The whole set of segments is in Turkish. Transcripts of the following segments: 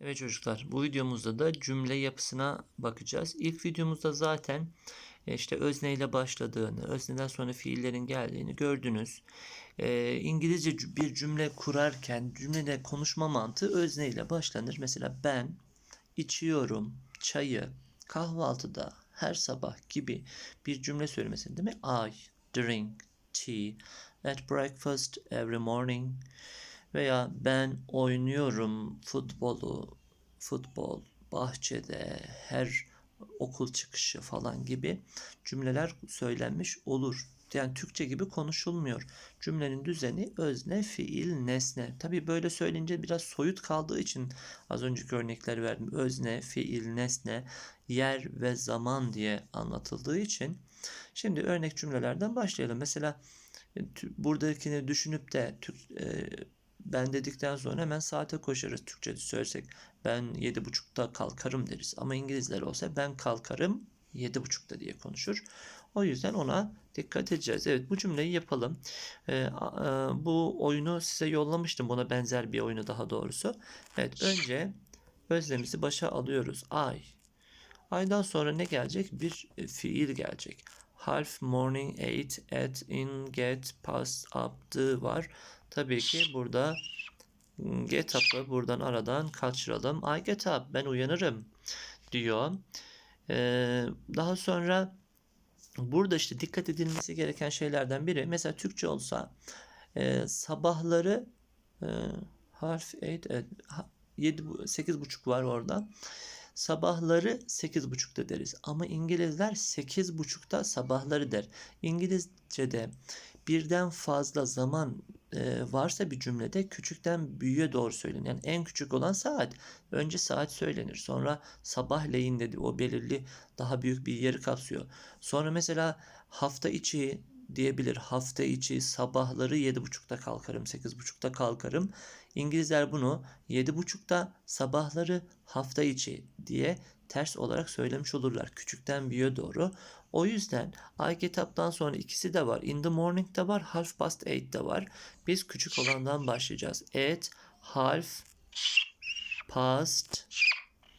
Evet çocuklar, bu videomuzda da cümle yapısına bakacağız. İlk videomuzda zaten e, işte özne ile başladığını, özneden sonra fiillerin geldiğini gördünüz. E, İngilizce bir cümle kurarken cümlede konuşma mantığı özne ile başlanır. Mesela ben içiyorum çayı kahvaltıda her sabah gibi bir cümle söylemesin değil mi? I drink tea at breakfast every morning veya ben oynuyorum futbolu, futbol bahçede her okul çıkışı falan gibi cümleler söylenmiş olur. Yani Türkçe gibi konuşulmuyor. Cümlenin düzeni özne, fiil, nesne. Tabii böyle söyleyince biraz soyut kaldığı için az önceki örnekleri verdim. Özne, fiil, nesne, yer ve zaman diye anlatıldığı için. Şimdi örnek cümlelerden başlayalım. Mesela e, buradakini düşünüp de e, ben dedikten sonra hemen saate koşarız Türkçe'de söylesek. Ben yedi buçukta kalkarım deriz. Ama İngilizler olsa ben kalkarım yedi buçukta diye konuşur. O yüzden ona dikkat edeceğiz. Evet bu cümleyi yapalım. Ee, a- e, bu oyunu size yollamıştım. Buna benzer bir oyunu daha doğrusu. Evet önce özlemimizi başa alıyoruz. I. Aydan sonra ne gelecek? Bir fiil gelecek. Half morning eight at in get past up the var. Tabii ki burada get up'ı buradan aradan kaçıralım. I get up ben uyanırım diyor. Ee, daha sonra burada işte dikkat edilmesi gereken şeylerden biri mesela Türkçe olsa e, sabahları e, harf 8 evet, ha- yedi, sekiz buçuk var orada. Sabahları sekiz buçukta deriz. Ama İngilizler sekiz buçukta sabahları der. İngilizce'de birden fazla zaman varsa bir cümlede küçükten büyüğe doğru söylenir. Yani en küçük olan saat. Önce saat söylenir. Sonra sabahleyin dedi. O belirli daha büyük bir yeri kapsıyor. Sonra mesela hafta içi diyebilir. Hafta içi sabahları 7.30'da kalkarım, 8.30'da kalkarım. İngilizler bunu 7.30'da sabahları hafta içi diye ters olarak söylemiş olurlar. Küçükten büyüğe doğru. O yüzden I get up'tan sonra ikisi de var. In the morning de var, half past eight de var. Biz küçük olandan başlayacağız. At half past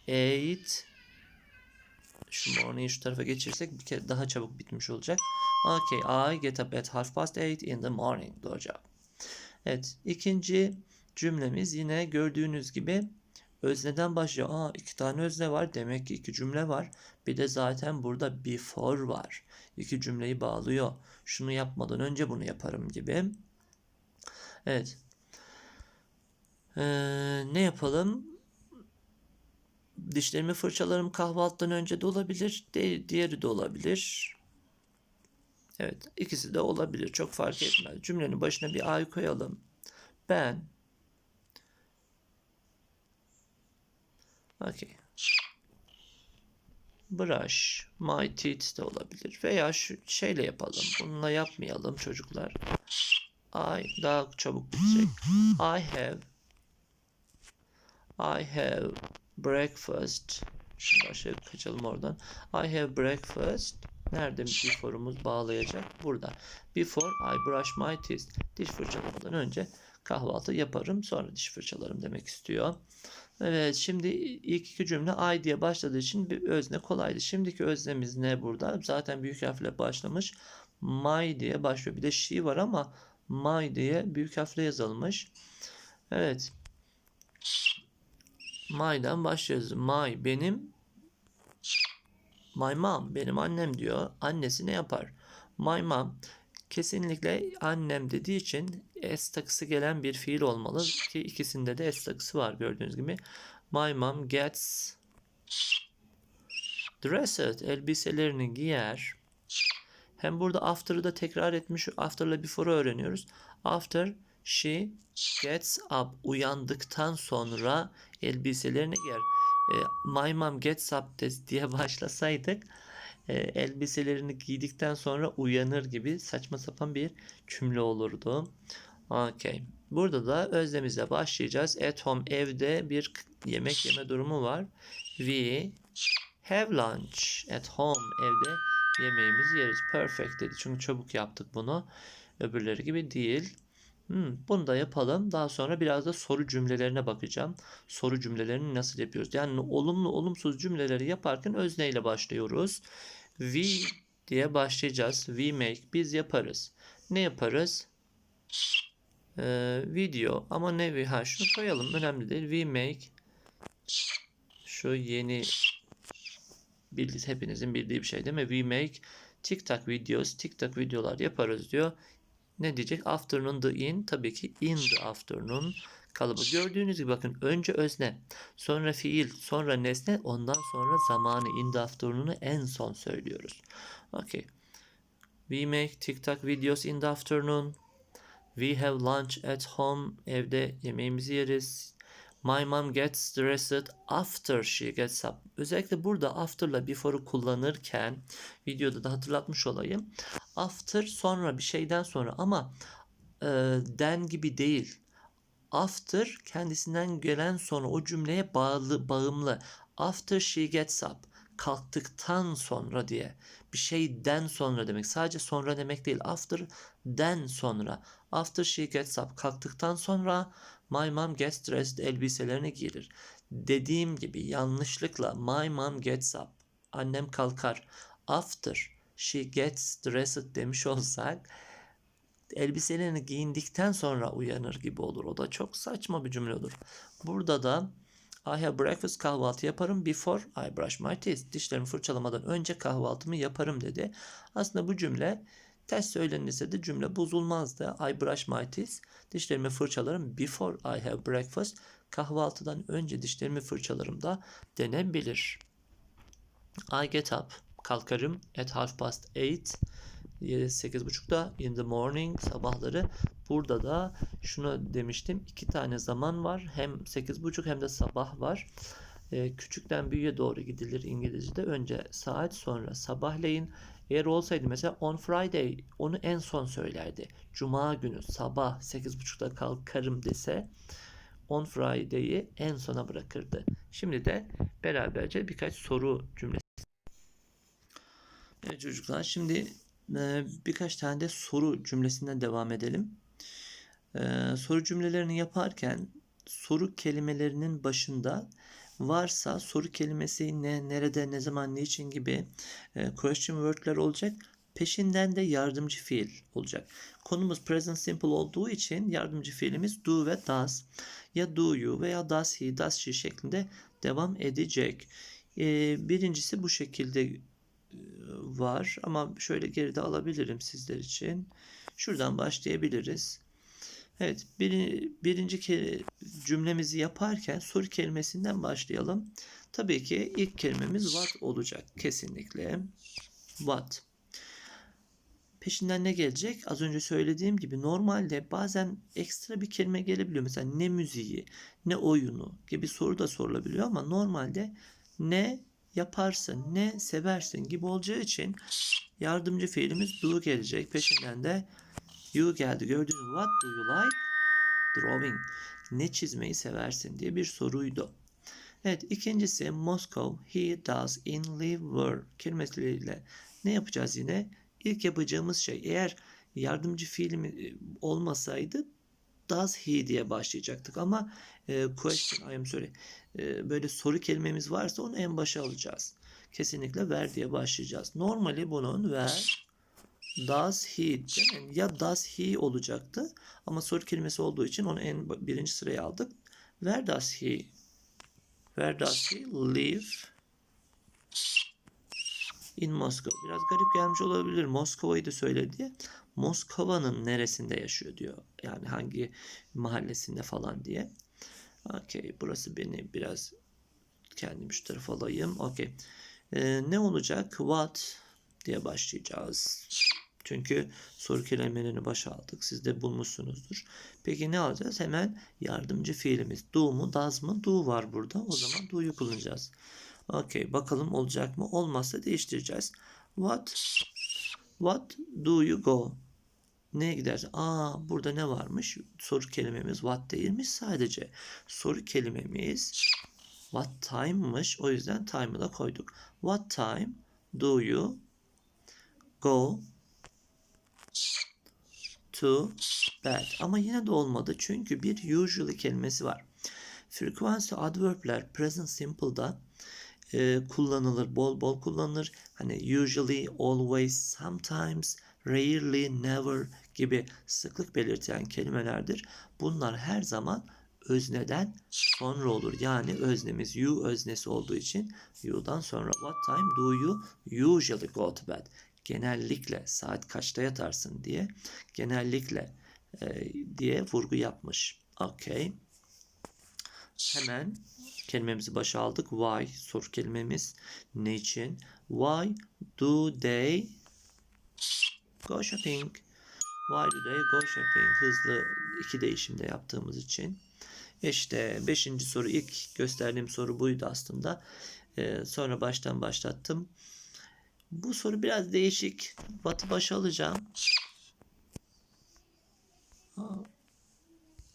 eight şu morning'i şu tarafa geçirsek bir kere daha çabuk bitmiş olacak. Okay, I get up at half past eight in the morning. Doğru cevap. Evet, ikinci cümlemiz yine gördüğünüz gibi özneden başlıyor. Aa, iki tane özne var. Demek ki iki cümle var. Bir de zaten burada before var. İki cümleyi bağlıyor. Şunu yapmadan önce bunu yaparım gibi. Evet. Ee, ne yapalım? Dişlerimi fırçalarım kahvaltıdan önce de olabilir. diğeri de olabilir. Evet, ikisi de olabilir. Çok fark etmez. Cümlenin başına bir ay koyalım. Ben Okay. Brush my teeth de olabilir. Veya şu şeyle yapalım. Bununla yapmayalım çocuklar. I daha çabuk bitecek. I have I have breakfast. Aşağı kaçalım oradan. I have breakfast. Nerede before'umuz bağlayacak? Burada. Before I brush my teeth. Diş fırçalamadan önce kahvaltı yaparım. Sonra diş fırçalarım demek istiyor. Evet şimdi ilk iki cümle I diye başladığı için bir özne kolaydı. Şimdiki öznemiz ne burada? Zaten büyük harfle başlamış. My diye başlıyor. Bir de she var ama my diye büyük harfle yazılmış. Evet. My'dan başlıyoruz. My benim My mom benim annem diyor. Annesi ne yapar? My mom kesinlikle annem dediği için s takısı gelen bir fiil olmalı ki ikisinde de s takısı var gördüğünüz gibi. My mom gets dressed elbiselerini giyer. Hem burada after'ı da tekrar etmiş. After'la before'u öğreniyoruz. After she gets up uyandıktan sonra elbiselerini giyer. E, my mom gets up diye başlasaydık e, elbiselerini giydikten sonra uyanır gibi saçma sapan bir cümle olurdu. Okay. Burada da özlemizle başlayacağız. At home evde bir yemek yeme durumu var. We have lunch at home evde yemeğimizi yeriz. Perfect dedi. Çünkü çabuk yaptık bunu. Öbürleri gibi değil. Hmm, bunu da yapalım. Daha sonra biraz da soru cümlelerine bakacağım. Soru cümlelerini nasıl yapıyoruz? Yani olumlu olumsuz cümleleri yaparken özneyle başlıyoruz. We diye başlayacağız. We make biz yaparız. Ne yaparız? Ee, video ama ne we ha şunu koyalım önemli değil. We make şu yeni bildiğiniz hepinizin bildiği bir şey değil mi? We make TikTok videos, TikTok videolar yaparız diyor. Ne diyecek? Afternoon the in tabii ki in the afternoon kalıbı. Gördüğünüz gibi bakın önce özne, sonra fiil, sonra nesne, ondan sonra zamanı in the afternoon'u en son söylüyoruz. Okay. We make TikTok videos in the afternoon. We have lunch at home. Evde yemeğimizi yeriz. My mom gets stressed after she gets up. Özellikle burada after'la before'u kullanırken videoda da hatırlatmış olayım. After sonra bir şeyden sonra ama e, den gibi değil. After kendisinden gelen sonra o cümleye bağlı bağımlı. After she gets up kalktıktan sonra diye bir şeyden sonra demek. Sadece sonra demek değil. After den sonra. After she gets up kalktıktan sonra my mom gets dressed elbiselerini giyilir. Dediğim gibi yanlışlıkla my mom gets up annem kalkar. After she gets dressed demiş olsak elbiselerini giyindikten sonra uyanır gibi olur. O da çok saçma bir cümle olur. Burada da I have breakfast kahvaltı yaparım before I brush my teeth. Dişlerimi fırçalamadan önce kahvaltımı yaparım dedi. Aslında bu cümle ters söylenirse de cümle bozulmazdı. I brush my teeth. Dişlerimi fırçalarım before I have breakfast. Kahvaltıdan önce dişlerimi fırçalarım da denebilir. I get up. Kalkarım at half past eight. 8.30'da in the morning sabahları. Burada da şunu demiştim. iki tane zaman var. Hem 8.30 hem de sabah var. Ee, küçükten büyüğe doğru gidilir İngilizce'de. Önce saat sonra sabahleyin. Eğer olsaydı mesela on Friday onu en son söylerdi. Cuma günü sabah 8.30'da kalkarım dese on Friday'i en sona bırakırdı. Şimdi de beraberce birkaç soru cümlesi. Evet çocuklar şimdi birkaç tane de soru cümlesinden devam edelim. Soru cümlelerini yaparken soru kelimelerinin başında varsa soru kelimesi ne, nerede, ne zaman, niçin gibi question word'ler olacak. Peşinden de yardımcı fiil olacak. Konumuz present simple olduğu için yardımcı fiilimiz do ve does. Ya do you veya does he, does she şeklinde devam edecek. Birincisi bu şekilde var ama şöyle geride alabilirim sizler için. Şuradan başlayabiliriz. Evet, bir, birinci kere cümlemizi yaparken soru kelimesinden başlayalım. Tabii ki ilk kelimemiz what olacak kesinlikle. What. Peşinden ne gelecek? Az önce söylediğim gibi normalde bazen ekstra bir kelime gelebiliyor. Mesela ne müziği, ne oyunu gibi soru da sorulabiliyor ama normalde ne yaparsın, ne seversin gibi olacağı için yardımcı fiilimiz do gelecek. Peşinden de you geldi. Gördüğünüz what do you like? Drawing. Ne çizmeyi seversin diye bir soruydu. Evet ikincisi Moscow he does in live were kelimesiyle ne yapacağız yine? İlk yapacağımız şey eğer yardımcı fiil olmasaydı does he diye başlayacaktık ama e, question I am sorry e, böyle soru kelimemiz varsa onu en başa alacağız. Kesinlikle ver diye başlayacağız. Normali bunun ver does he değil ya does he olacaktı ama soru kelimesi olduğu için onu en birinci sıraya aldık. Where does he Where does he live? In Moscow. Biraz garip gelmiş olabilir. Moskova'yı da söyledi. Moskova'nın neresinde yaşıyor diyor. Yani hangi mahallesinde falan diye. Okey. Burası beni biraz kendim şu tarafa alayım. Okey. Ee, ne olacak? What diye başlayacağız. Çünkü soru kelimelerini başa aldık. Siz de bulmuşsunuzdur. Peki ne alacağız? Hemen yardımcı fiilimiz. Do mu, does mı? Do var burada. O zaman do'yu kullanacağız. Okey. Bakalım olacak mı? Olmazsa değiştireceğiz. What What do you go? Neye gidersin? Aa burada ne varmış? Soru kelimemiz what değilmiş sadece. Soru kelimemiz what time'mış. O yüzden time'ı da koyduk. What time do you go too bad. Ama yine de olmadı çünkü bir usually kelimesi var. Frequency adverb'ler present simple'da e, kullanılır, bol bol kullanılır. Hani usually, always, sometimes, rarely, never gibi sıklık belirten kelimelerdir. Bunlar her zaman özneden sonra olur. Yani öznemiz you öznesi olduğu için you'dan sonra what time do you usually go to bed? Genellikle saat kaçta yatarsın diye genellikle e, diye vurgu yapmış. Okay. Hemen kelimemizi başa aldık. Why soru kelimemiz ne için? Why do they go shopping? Why do they go shopping? Hızlı iki değişimde yaptığımız için. İşte beşinci soru ilk gösterdiğim soru buydu aslında. Ee, sonra baştan başlattım. Bu soru biraz değişik. Batı başa alacağım.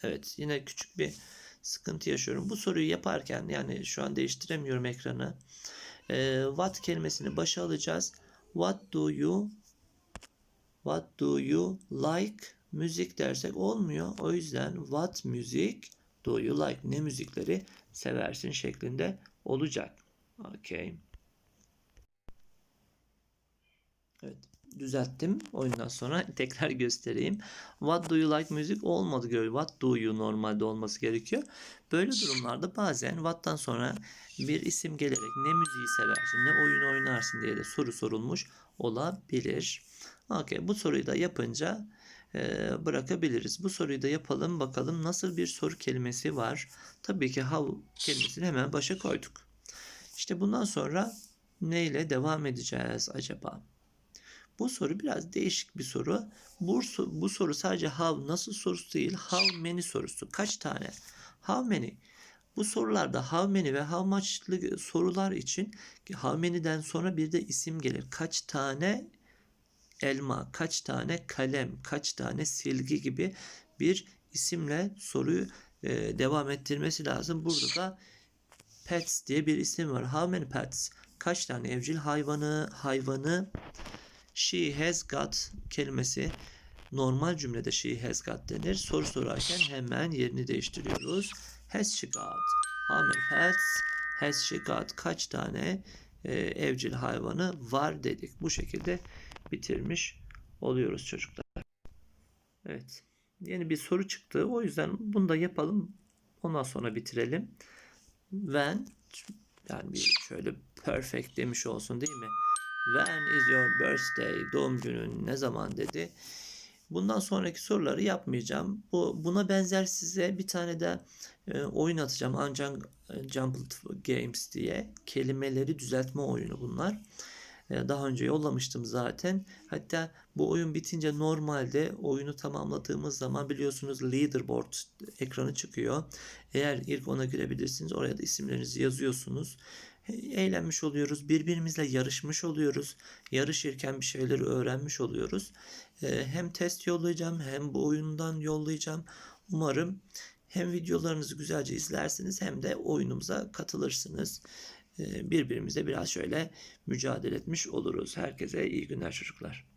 Evet yine küçük bir sıkıntı yaşıyorum. Bu soruyu yaparken yani şu an değiştiremiyorum ekranı. Ee, what kelimesini başa alacağız. What do you What do you like müzik dersek olmuyor. O yüzden what music do you like ne müzikleri seversin şeklinde olacak. Okay. Evet düzelttim. Oyundan sonra tekrar göstereyim. What do you like müzik olmadı göre. What do you normalde olması gerekiyor. Böyle durumlarda bazen what'tan sonra bir isim gelerek ne müziği seversin, ne oyun oynarsın diye de soru sorulmuş olabilir. Okay, bu soruyu da yapınca e, bırakabiliriz. Bu soruyu da yapalım bakalım nasıl bir soru kelimesi var. Tabii ki how kelimesini hemen başa koyduk. İşte bundan sonra neyle devam edeceğiz acaba? Bu soru biraz değişik bir soru. Bu, bu soru sadece how nasıl sorusu değil, how many sorusu. Kaç tane? How many? Bu sorularda how many ve how much'lı sorular için how many'den sonra bir de isim gelir. Kaç tane elma, kaç tane kalem, kaç tane silgi gibi bir isimle soruyu e, devam ettirmesi lazım. Burada da pets diye bir isim var. How many pets? Kaç tane evcil hayvanı, hayvanı she has got kelimesi normal cümlede she has got denir. Soru sorarken hemen yerini değiştiriyoruz. Has she got? How many pets has she got? Kaç tane e, evcil hayvanı var dedik. Bu şekilde bitirmiş oluyoruz çocuklar. Evet. Yeni bir soru çıktı. O yüzden bunu da yapalım. Ondan sonra bitirelim. When yani bir şöyle perfect demiş olsun değil mi? When is your birthday? Doğum günün ne zaman dedi. Bundan sonraki soruları yapmayacağım. Bu buna benzer size bir tane de e, oyun atacağım. Ancak Jumbled Games diye kelimeleri düzeltme oyunu bunlar. E, daha önce yollamıştım zaten. Hatta bu oyun bitince normalde oyunu tamamladığımız zaman biliyorsunuz leaderboard ekranı çıkıyor. Eğer ilk ona girebilirsiniz oraya da isimlerinizi yazıyorsunuz eğlenmiş oluyoruz. Birbirimizle yarışmış oluyoruz. Yarışırken bir şeyleri öğrenmiş oluyoruz. Ee, hem test yollayacağım hem bu oyundan yollayacağım. Umarım hem videolarımızı güzelce izlersiniz hem de oyunumuza katılırsınız. Ee, Birbirimizle biraz şöyle mücadele etmiş oluruz. Herkese iyi günler çocuklar.